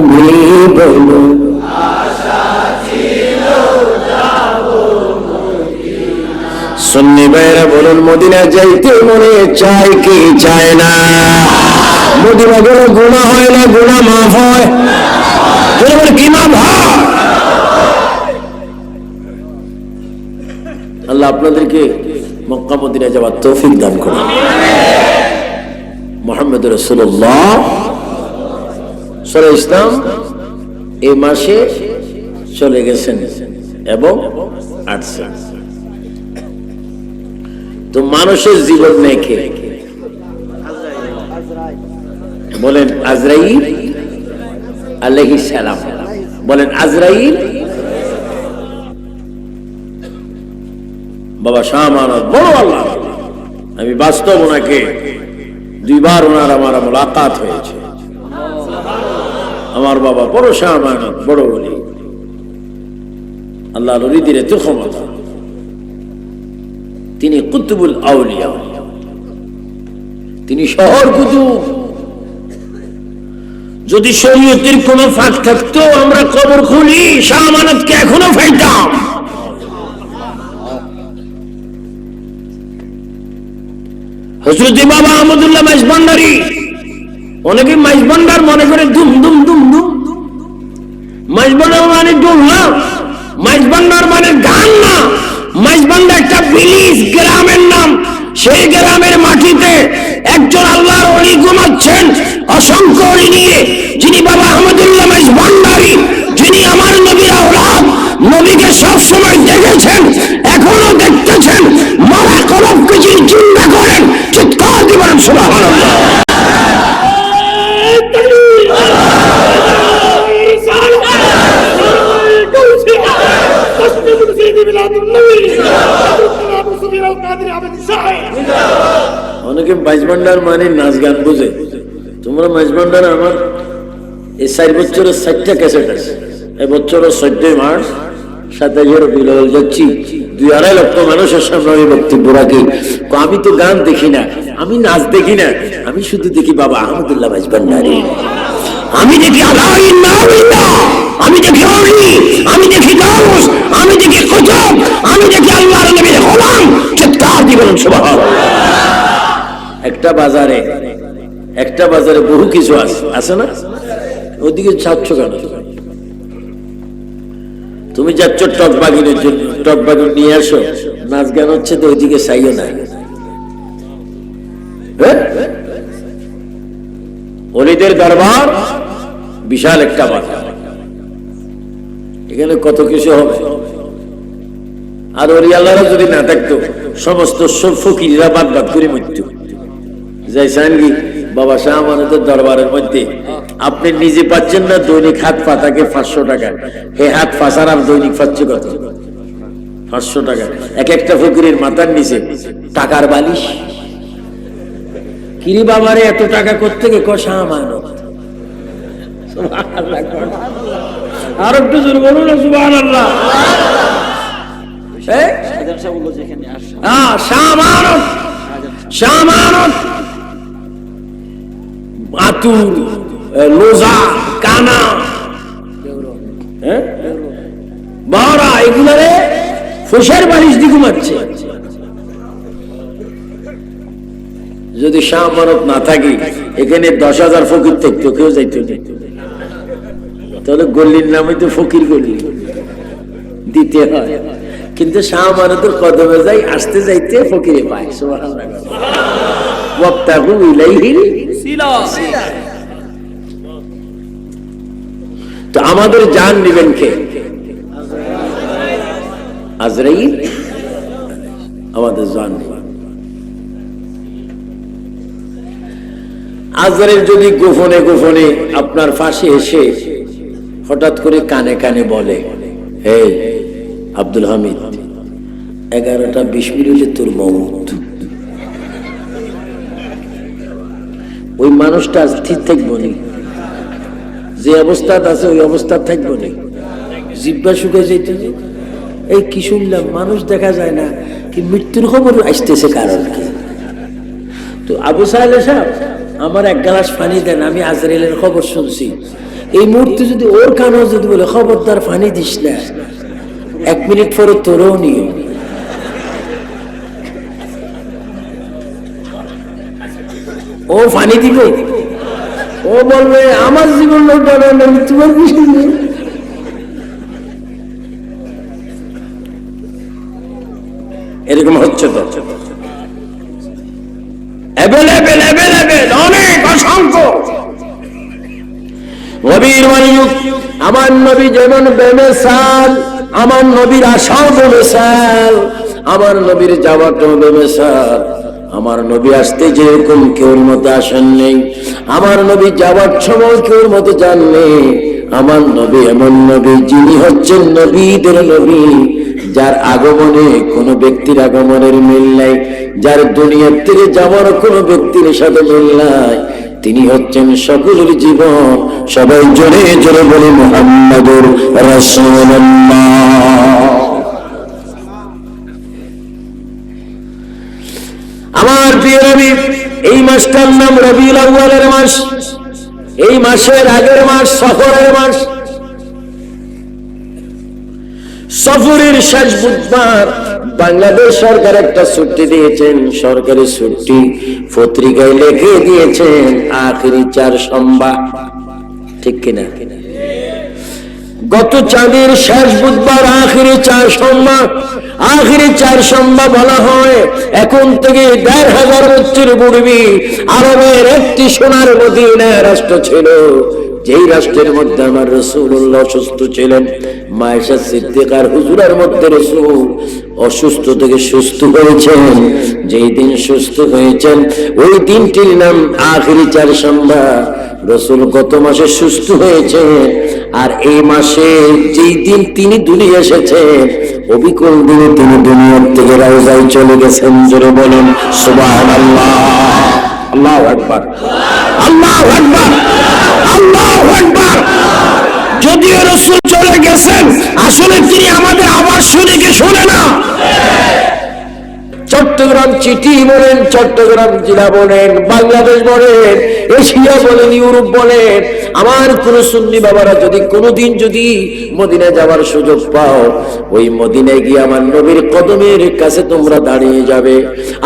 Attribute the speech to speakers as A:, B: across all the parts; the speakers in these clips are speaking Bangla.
A: নবী বলো সুন্নি ভাইরা বলুন মদিনা যাইতে মনে চায় কি চায় না? মদিনা গেলে গুণা হয় না গুণা মাফ হয়। কি মাফ হয়? আল্লাহ আপনাদেরকে মক্কা মদিনা যাওয়ার তৌফিক দান করুন। মোহাম্মদ রসুল্লাহ সরে ইসলাম এই মাসে চলে গেছেন এবং তো মানুষের জীবন বলেন আজরাইল আলহি সালাম। বলেন আজরাইল বাবা শাহ মানব বড় আল্লাহ। আমি বাস্তব ওনাকে দুইবার ওনার আমার মোলাকাত হয়েছে। আমার বাবা বড় শাহ বড় বলি আল্লাহ নদীদের এত ক্ষমতা। তিনি কুতুবুল আউলিয়া। তিনি শহর কুতুব। যদি শরীয়তের কোন ফাঁক থাকতো, আমরা কবর খুলি, শাহ মানবকে এখনও ফাইতাম হজরত বাবা আহমদুল্লাহ মাইজ ভান্ডারি অনেকে মাইজ ভান্ডার মনে করে দুম দুম দুম দুম। মাইজ ভান্ডার মানে দুম না মাইজ ভান্ডার মানে গান। না মাইজ ভান্ডার একটা বিলিশ গ্রামের নাম। সেই গ্রামের মাটিতে একজন আল্লাহর অলি ঘুমাচ্ছেন, অসংখ্য অলি নিয়ে। যিনি বাবা আহমদুল্লাহ মাইজ ভান্ডারি যিনি আমার নবীর আওলাদ। নবীকে সব সময় দেখেছেন, এখনও দেখতেছেন। মারা কলবকে যিনি মাইজভান্ডার মানে নাচ গান বোঝে। তোমরা মাইজভান্ডার আমার এই চার বছরের ষাটটা ক্যাসেট আছে। এই বছরের চোদ্দই মার্চ দুই আমি তো গান দেখি না, আমি নাচ দেখি না। আমি শুধু দেখি বাবা আহমদুল্লাহ মাইজভান্ডারি আমি দেখি আল্লাহ আমি দেখি আমি দেখি আমি দেখি আমি দেখি গোলাম। চিৎকার দিবেন সুবহানাল্লাহ। একটা বাজারে একটা বাজারে বহু কিছু আছে আছে না? ওদিকে চাচ্ছ কেন? তুমি যাচ্ছ টক বাগিনের জন্য, টক বাগিন নিয়ে আসো, নাচ গান হচ্ছে তো ওইদিকে চাইও না হ্যাঁ? অলিদের দরবার, বিশাল একটা বাজার। এখানে কত কিছু হবে? আর অলিয়াল্লাহরা যদি না থাকতো, সমস্ত সব ফকিরা বাদ বাদ করে মৃত্যু যাইছেন কি বাবা শাহ আমাদের দরবারের মধ্যে। আপনি নিজে পাচ্ছেন না দৈনিক হাত পাতাকে পাঁচশো টাকা। হে হাত ফাঁসার আর দৈনিক পাচ্ছে কত? পাঁচশো টাকা। এক একটা ফকিরের মাথার নিচে টাকার বালিশ। কিরি বাবারে এত টাকা করতে গে কষা মানব আর একটু জোর বলুন না সুবাহ আল্লাহ হ্যাঁ শাহমানত শাহমানত বাতুর লোজা, কানা। হ্যাঁ? বারা এগুলারে ফুসের বালিশ দিয়ে ঘুমাচ্ছে। যদি শাহ মানত না থাকি, এখানে দশ হাজার ফকির থাকতো, কেউ যাইত। তাহলে গল্লির নামে তো ফকির গল্লি দিতে হয়। কিন্তু শাহ মানতের কদমে যাই, আসতে যাইতে ফকিরে পায়, সুবহানাল্লাহ। তো আমাদের জান নিবেন কে? আমাদের জান আজরাইল যদি গোপনে গোপনে আপনার পাশে এসে হঠাৎ করে কানে কানে বলে, হে আব্দুল হামিদ, এগারোটা বিশ মিনিটে তোর মৌত। ওই মানুষটা স্থির থাকব নি? যে অবস্থা আছে ওই অবস্থা থাকব নি? জিব্বা শুকে যেতে এই কি শুনলাম, মানুষ দেখা যায় না কি মৃত্যুর খবর আসতেছে কারণ কি? তো আবু সাহেব সাহেব, আমার এক গ্লাস পানি দেন, আমি আজরাইলের খবর শুনছি। এই মুহূর্তে যদি ওর কানেও যদি বলে, খবরদার, পানি দিস না। এক মিনিট পরে তোরও নিও। ও পানি দিবে ও বলবে, আমার জীবন তোমার এরকম হচ্ছে তো। অ্যাভেলেবেল অ্যাভেলেবেল অনেক নবীর আমার নবী যেমন বেমেসাল আমার নবীর আশাও বেমেসাল আমার নবীর যাওয়াটাও বেমেসাল আমার নবী আসতে যেরকম কেউর মতো আসেন নেই। আমার নবী যাওয়ার সময় কেউর মতো জাননি আমার নবী এমন নবী যিনি হচ্ছেন নবীদের নবী, যার আগমনে কোন ব্যক্তির আগমনের মিল নাই, যার দুনিয়ার থেকে যাওয়ার কোন ব্যক্তির সাথে মিল নাই। তিনি হচ্ছেন সকলের জীবন। সবাই জোরে জোরে বলে, মোহাম্মদুর রাসূলুল্লাহ। প্রিয় রবি এই মাসটার নাম মাস। এই মাসের আগের মাস সফরের মাস। সফরের শেষ বুধবার বাংলাদেশ সরকার একটা ছুটি দিয়েছেন। সরকারি ছুটি পত্রিকায় লিখে দিয়েছেন, আখেরি চার সম্বা ঠিক কিনা কিনা? গত চাঁদের শেষ বুধবার, আখেরি চার সোমবার, আখেরি চার সোমবার বলা হয়, এখন থেকে দেড় হাজার বছর পূর্বে আরবের একটি সোনার মদিনা রাষ্ট্র ছিল। যেই রাষ্ট্রের মধ্যে আমার রসুল্লাহ অসুস্থ ছিলেন, মায়েশা সিদ্দিকার হুজুরার মধ্যে রসুল অসুস্থ থেকে সুস্থ হয়েছেন। যেই দিন সুস্থ হয়েছেন, ওই দিনটির নাম আখেরি চার সোমবার। রসুল গত মাসে সুস্থ হয়েছে, আর এই মাসে যেই দিন তিনি দুনিয়া এসেছেন, অবিকল দিনে তিনি দুনিয়ার থেকে রাউজায় চলে গেছেন, জোরে বলুন সুবাহ আল্লাহ আল্লাহ একবার আল্লাহ একবার আল্লাহ একবার যদিও রসুল চলে গেছেন, আসলে তিনি আমাদের আবার শুনে চট্টগ্রাম চিঠি বলেন, চট্টগ্রাম জেলা বলেন, বাংলাদেশ বলেন, এশিয়া বলেন, ইউরোপ বলেন, আমার কোন সুন্নি বাবারা যদি কোনোদিন যদি মদিনায় যাওয়ার সুযোগ পাও, ওই মদিনায় গিয়ে আমার নবীর কদমের কাছে তোমরা দাঁড়িয়ে যাবে।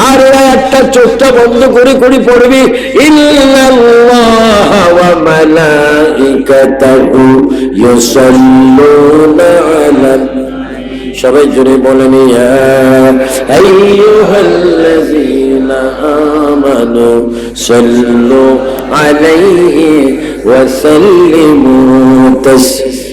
A: আর এরা একটা চোখটা বন্ধ করে করে পড়বে, ইল্লাল্লাহ ওয়া মালাইকাতাহু ইউসাল্লুনা আলান সবাই জুড়ে বলেন আইয়ুহাল্লাযীনা আমানু সাল্লু আলাইহি ওয়া সাল্লিমু তাসলিমা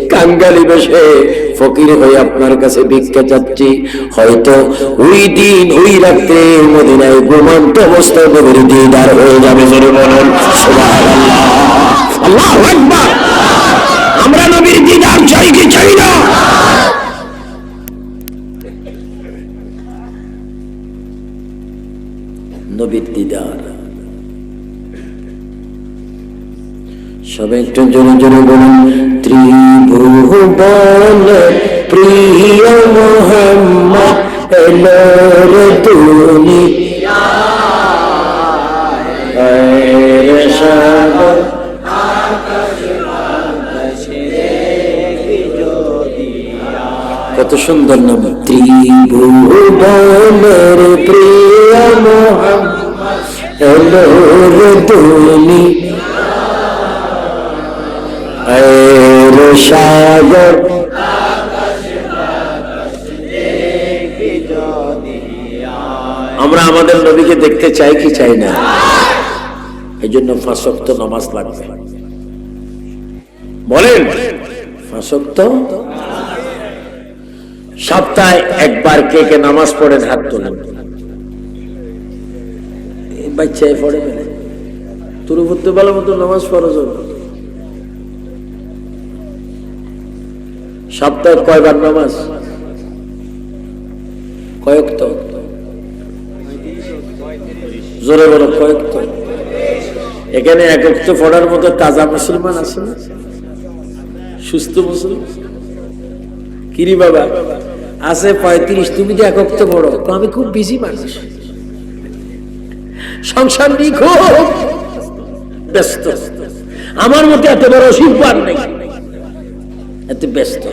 A: কাঙ্গালি বসে ফকির হয়ে আপনার কাছে ভিক্ষা চাচ্ছি। হয়তো ওই দিন, ওই রাত্রে মদিনায় ঘুমন্ত অবস্থায় নবীর দিদার হয়ে যাবে, জোরে বলুন। আমরা নবীর দিদার চাই কি চাই না? নবীর দিদার। সবাই একটু জোরে জোরে বলুন। ত্রিভুবন প্রিয় মোহাম্মদ তুমি কত সুন্দর নাম। ত্রিভুবনের প্রিয় মোহাম্মদ তুমি নবীকে দেখতে চাই কি চাই না? এই জন্য ফাঁসক্ত নামাজ লাগবে। বলেন, ফাঁসক্ত? সপ্তাহে একবার কে কে নামাজ পড়েন হাত তোলেন। বাচ্চায় পড়ে তুরু পড়তে ভালো মতো নামাজ হবে সপ্তাহে কয়বার নামাজ? কয়েক তো। জোরে বলো কয়েক তো এখানে একক তো পড়ার মতো তাজা মুসলমান আছে না? সুস্থ মুসলমান? কিরি বাবা? আছে পঁয়ত্রিশ, তুমি যে একক তো বড় তো আমি খুব বিজি মানুষ। সংসার নিয়ে খুব ব্যস্ত। আমার মতো এত বড় শিল্পার নেই। এত ব্যস্ত।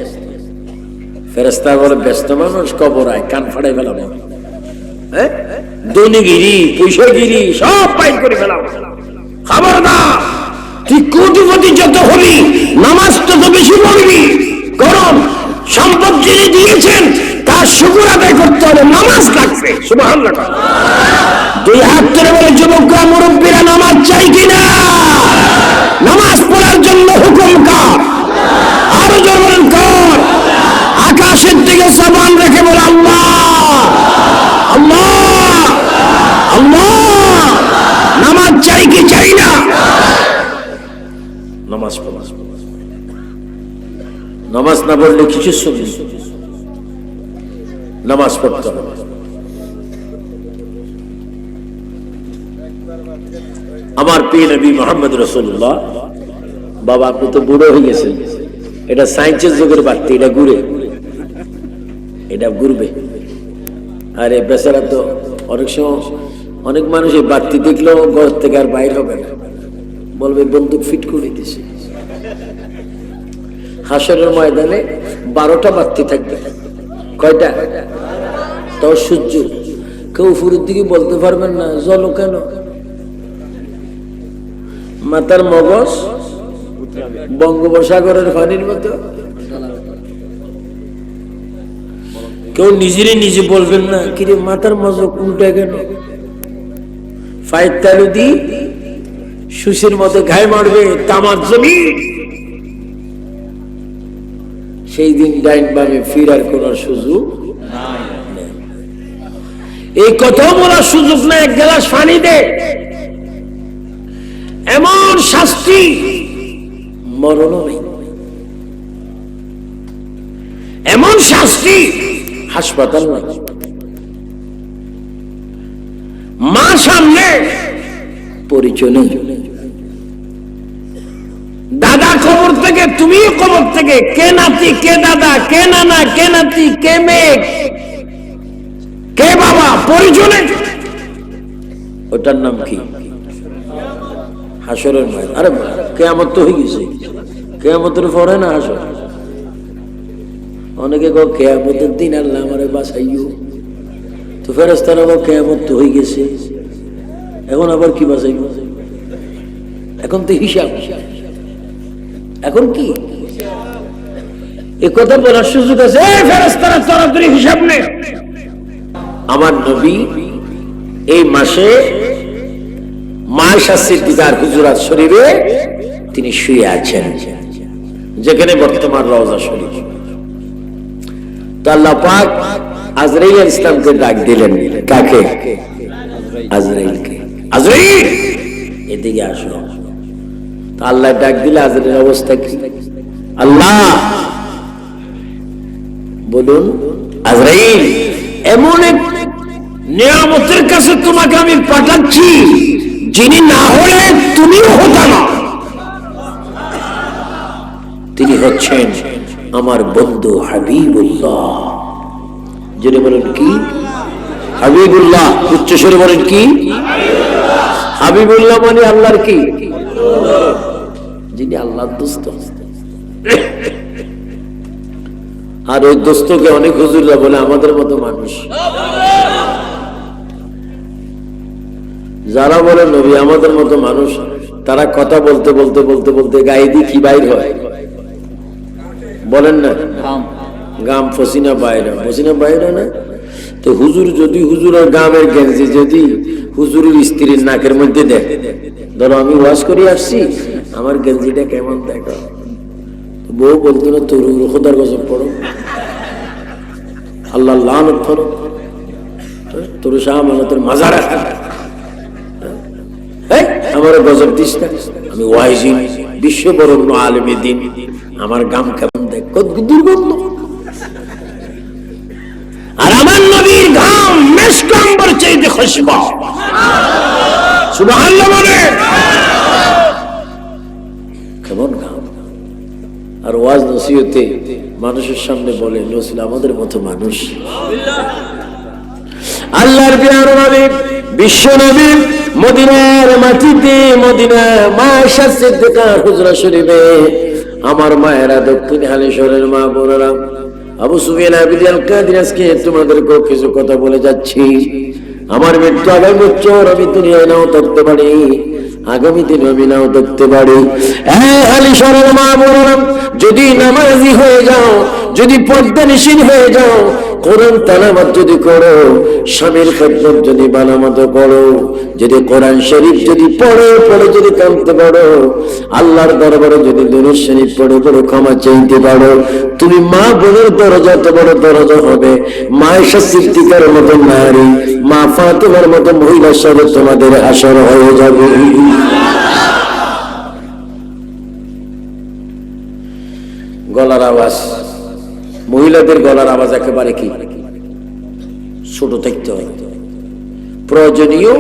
A: ফেরেস্তা বলে, ব্যস্ত মানুষ কবর আয়, কান ফাড়াই ফেলাম হ্যাঁ? দৈনিগিরি পয়সাগিরি সব পাইন করে ফেলাম খাবার না তুই কোটিপতি যত হবি, নামাজ তত বেশি পড়বি। গরম সম্পদ যিনি দিয়েছেন, তার শুকুর আদায় করতে হবে, নামাজ লাগবে সুবহান দুই হাত ধরে বলে, যুবকরা, মুরব্বীরা, নামাজ চাই কিনা? নামাজ পড়ার জন্য নামাজ না পড়লে কিছু শুনি নামাজ পড়তে হবে। আমার প্রিয় নবী মোহাম্মদ রসুল্লাহ বাবা, আপনি তো বুড়ো হয়ে গেছেন। এটা সায়েন্সের যুগের বাড়তি, এটা ঘুরে। এটা ঘুরবে। আর আরে বেচারা তো অনেক সময় অনেক মানুষ এই বাড়তি দেখলেও ঘর থেকে আর বাইর হবে না। বলবে, বন্দুক ফিট করে দিছে। হাসরের ময়দানে বারোটা বাড়তি থাকবে। কয়টা? তাও সূর্য। কেউ ফুরের দিকে বলতে পারবেন না, জল কেন? মাতার মগজ বঙ্গোপসাগরের পানির মতো। কেউ নিজেরই নিজে বলবেন না, কিরে মাথার মজক উল্টে কেন? ফাইভ তালু দি সুসের মতো ঘায় মারবে, তামার জমি সেই দিন ডাইন বামে ফিরার কোন সুযোগ এই কথা বলার সুযোগ না এক গ্লাস পানি দে। এমন শাস্তি মরণও নেই। এমন শাস্তি হাসপাতাল না মা সামনে পরিচয় নেই। খবর থেকে তুমিও খবর থেকে, কে নাতি, কে দাদা, কে নানা, কে নাতি, কে মেয়ে, কে বাবা পরিচয় নেই ওটার নাম কি? হাসরের আরে কেয়ামত তো হয়ে গেছে। কেয়ামতের পরে না হাসর? অনেকে কো কেয়ামতের দিন আল্লাহ আমারে বাঁচাইও তো ফেরস্তারা কো কেয়ামত তো হয়ে গেছে। এখন আবার কি বাঁচাইব? এখন তো হিসাব। এখন কি? এ কথা বলার সুযোগ আছে। হিসাব নে। আমার নবী এই মাসে হুজুরাত তিনি শুয়ে আছেন। যেখানে বর্তমান রওজা শরীফ। তো পাক ইসলামকে ডাক দিলেন। কাকে? আজরাইলকে। আজরাইল, এদিকে আসো। আল্লাহ ডাক দিলে আজরাইল অবস্থা কি? আল্লাহ! বলুন এমন এক নিয়ামতের কাছে তোমাকে আমি পাঠাচ্ছি, যিনি না হলে তুমিও হতো তিনি হচ্ছেন আমার বন্ধু হাবিবুল্লাহ। যিনি বলেন কি? হাবিবুল্লাহ, উচ্চস্বরে বলেন কি? হাবিবুল্লাহ মানে আল্লাহর কি? যিনি আল্লাহর দোস্ত। আর ওই দোস্তকে অনেক হুজুররা বলে আমাদের মতো মানুষ। যারা বলে নবী আমাদের মতো মানুষ তারা কথা বলতে বলতে বলতে বলতে গায়ে দিয়ে কি বাইর হয়? বলেন না। গাম। ফসিনা বাইরে ফসিনা বাইরে না? তো হুজুর যদি হুজুরের গ্রামের গেঞ্জি যদি হুজুরের স্ত্রীর নাকের মধ্যে দেয় ধরো আমি ওয়াশ করে আসছি। আমার গেঞ্জিটা কেমন দেখো? বউ বলতো না, তোর খোদার গজব পড়ো। আল্লাহ লানত করো তোর শাহ মানে তোর মাজার আমার গজব দিস না। আমি ওয়াইজি বিশ্ব বরণ্য আলমী দিন। আমার গাম কেমন দেখ? কত দুর্গন্ধ। আর আমার নবীর ঘাম মেসকাম্বর চাইতে খুশবা সুবহানাল্লাহ বলে। আর ওয়াজ নসিহতে মানুষের সামনে বলে নসিল আমাদের মতো মানুষ। আল্লাহর নবী বিশ্ব নবী মদিনার মাটিতে মদিনা মা হুজরা শরীফে আমার মায়েরা দক্ষিণ হালেশ্বরের মা বোনেরা, আবু কাদির আজকে তোমাদেরকে কিছু কথা বলে যাচ্ছি। আমার মৃত্যু আগামী বছর আমি দুনিয়ায় নাও থাকতে পারি, আগামী দিনে আমি নাও দেখতে পারি। হ্যাঁ হালিশ্বরের মা বোনেরা যদি নামাজি হয়ে যাও, যদি পর্দা নিশীন হয়ে যাও, কোরআন তালামাত যদি করো, স্বামীর খেদমত যদি বানামত করো, যদি কোরআন শরীফ যদি পড়ে পড়ে যদি কামতে পারো, আল্লাহর দরবারে যদি দরুদ শরীফ পড়ে পড়ে ক্ষমা চাইতে পারো, তুমি মা বোনের দরজা তো বড় দরজা হবে। মায়েশা সিদ্দিকার মতো নারী, মা ফাতেমার মতো মহিলার সাথে তোমাদের আসর হয়ে যাবে। গলার আওয়াজ। মহিলাদের গলার আওয়াজ একেবারে কি? ছোট থাকতে হয়। প্রয়োজনীয়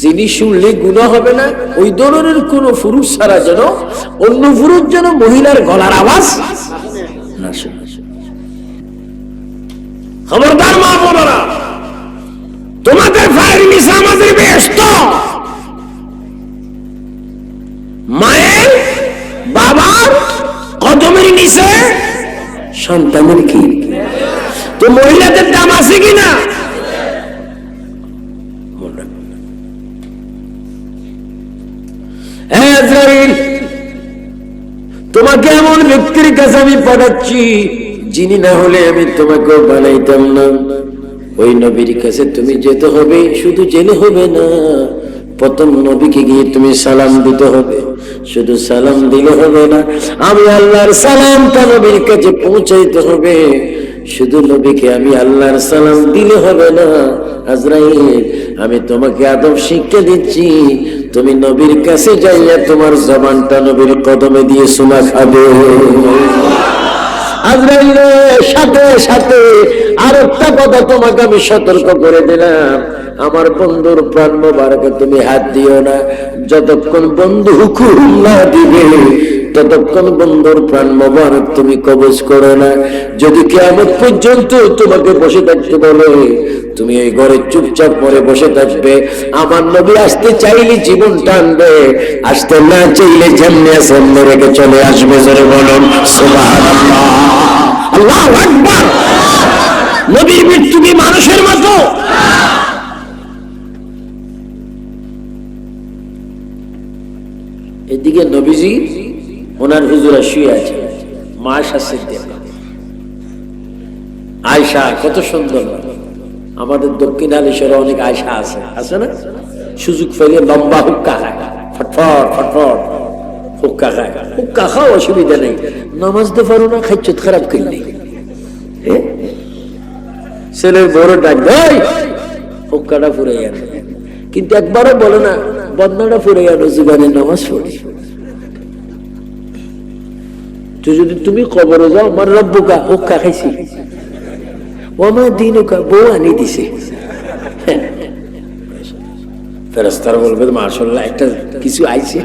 A: জিনিস শুনলে গুণা হবে না। ওই ধরনের কোন পুরুষ ছাড়া যেন অন্য পুরুষ যেন মহিলার গলার আওয়াজ না খবরদার মা বোনেরা তোমাদের ভাইয়ের নিশা আমাদের ব্যস্ত। সন্তানের কি? তো মহিলাদের দাম আছে কিনা? তোমাকে এমন ব্যক্তির কাছে আমি পাঠাচ্ছি, যিনি না হলে আমি তোমাকে বানাইতাম না। ওই নবীর কাছে তুমি যেতে হবে, শুধু জেনে হবে না। প্রথম নবীকে গিয়ে তুমি সালাম দিতে হবে। শুধু সালাম দিলে হবে না, আমি আল্লাহর সালামটা নবীর কাছে পৌঁছাইতে হবে। শুধু নবীকে আমি আল্লাহর সালাম দিলে হবে না। আজরাইল, আমি তোমাকে আদব শিক্ষা দিচ্ছি। তুমি নবীর কাছে যাইয়া তোমার জবানটা নবীর কদমে দিয়ে শোনা খাবে। আজরাইলের সাথে সাথে আর একটা কথা তোমাকে আমি সতর্ক করে দিলাম। আমার বন্ধুর প্রাণ মোবারকে তুমি হাত দিও না। যতক্ষণ বন্ধু হুকুম না দিবে, ততক্ষণ বন্ধুর প্রাণ মোবারক তুমি কবজ করো না। যদি কেমন পর্যন্ত তোমাকে বসে থাকতে বলে, তুমি এই ঘরে চুপচাপ পরে বসে থাকবে, আমার নবী আসতে চাইলে জীবন টানবে, আসতে না চাইলে যেমনি সামনে রেখে চলে আসবে, জোরে বলুন আল্লাহু আকবার! নবীর মৃত্যু মানুষের মতো? এদিকে নবীজি, ওনার হুজুরা শুয়ে আছে। মা শাসিদ্দিক আয়সা কত সুন্দর। আমাদের দক্ষিণ আলিশ্বরে অনেক আয়সা আছে। আছে না? সুযোগ পেলে লম্বা হুক্কা খায়। ফটফট ফটফট হুক্কা খায়। হুক্কা অসুবিধা নেই। নামাজ তো পারো না খাইছত খারাপ করলে এ? ছেলের বড় ডাক হুক্কাটা ফুরে কিন্তু একবারও বলে না বন্ধাটা ফুরে গেল জীবনে নামাজ পড়ি। তো যদি তুমি কবরে যাও, আমার রব্বুকা হুক্কা খাইছি। ওমা দিন বউ আনি দিছে। ফেরস্তার বলবে মার্শাল্লাহ একটা কিছু আইছে।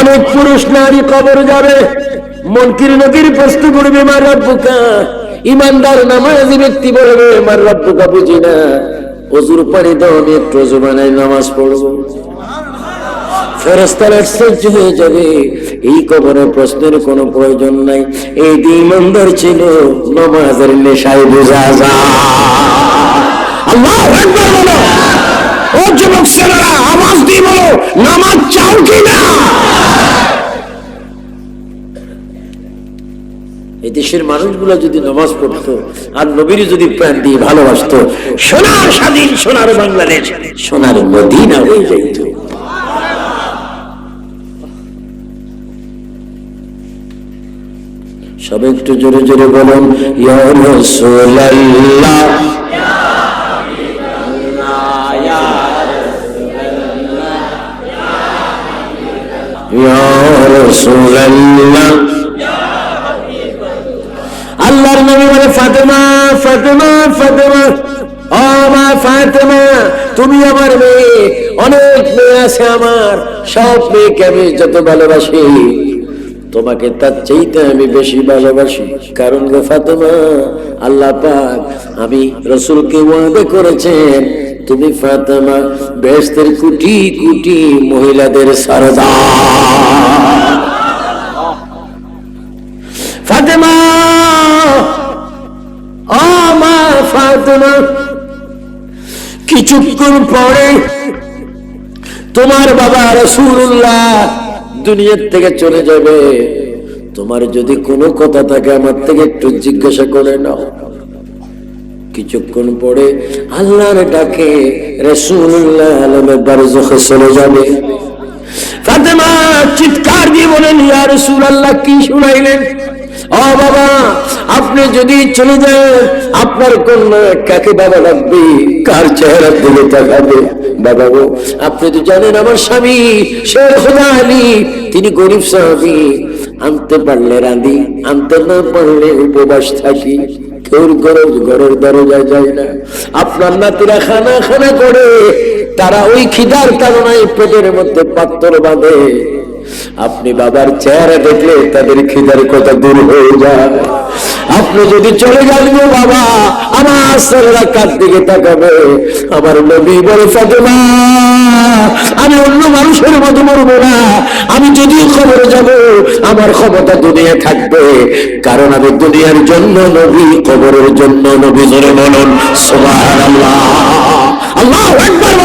A: অনেক পুরুষ নারী কবর যাবে প্রশ্ন করবে রব্বুকা? ইমানদার নামাজি ব্যক্তি বলবে, মার রব্বুকা বুঝি না। অজুর পানি দাও, আমি একটু অজু বানাই নামাজ পড়ব। এই কবরে প্রশ্নের কোনো প্রয়োজন নাই। এই দিন ইমানদার ছিল, নমাজের নেশায় বোঝা যায়। আল্লাহু ও নামাজ চাও কি এই দেশের মানুষগুলো যদি নামাজ পড়তো, আর নবীর যদি প্রাণ দিয়ে ভালোবাসতো, সোনার স্বাধীন, সোনার বাংলাদেশ, সোনার মদিনা হয়ে যাইত। সব একটু জোরে জোরে বলুন, ইয়া রাসূলুল্লাহ। আল্লাহর নবী বলে, ফাতেমা ফাতেমা ফাতেমা, ও মা ফাতেমা, তুমি আমার মেয়ে, অনেক মেয়ে আছে আমার, সব মেয়েকে আমি যত ভালোবাসি, তোমাকে তার চাইতে আমি বেশি ভালোবাসি। কারণ গো ফাতেমা, আল্লাহ পাক, আমি রসুলকে ওয়াদে করেছেন, তুমি ফাতেমা, বেহেশতের কোটি, কুটি মহিলাদের সারদা। ফাতেমা! ফাতেমা কিছুক্ষণ পরে তোমার বাবা রসুল্লাহ দুনিয়ার থেকে চলে যাবে। তোমার যদি কোনো কথা থাকে আমার থেকে একটু জিজ্ঞাসা করে নাও। কিছুক্ষণ পরে আল্লাহর ডাকে রসুল্লাহ আলমের বারজখে চলে যাবে। ফাতেমা চিৎকার দিয়ে বলেন ইয়া রাসূলুল্লাহ, কি শুনাইলেন? ও বাবা, আপনি যদি চলে যান, আপনার কন্যা কাকে বাবা রাখবে কার চেহারা দিকে তাকাবে? বাবা গো, আপনি তো জানেন আমার স্বামী শের খোদা আলী তিনি গরিব সাহাবি আনতে পারলে রাঁধি আনতে না পারলে উপবাস থাকি। কেউর ঘরের ঘরের দরজায় যায় না। আপনার নাতিরা খানা খানা করে, তারা ওই খিদার কারণে পেটের মধ্যে পাত্তর বাঁধে। আপনি বাবার চেহারা দেখলে তাদের খিদার কথা দূর হয়ে যায়। আপনি যদি চলে যান বাবা, আমার সররা কার দিকে তাকাবে? আমার নবী বলে, ফাতেমা, আমি অন্য মানুষের মতো মরবো না। আমি যদিও খবরে যাব, আমার ক্ষমতা দুনিয়া থাকবে। কারণ আমি দুনিয়ার জন্য নবী, কবরের জন্য নবী জোরে বলুন, সুবহানাল্লাহ। আল্লাহু আকবার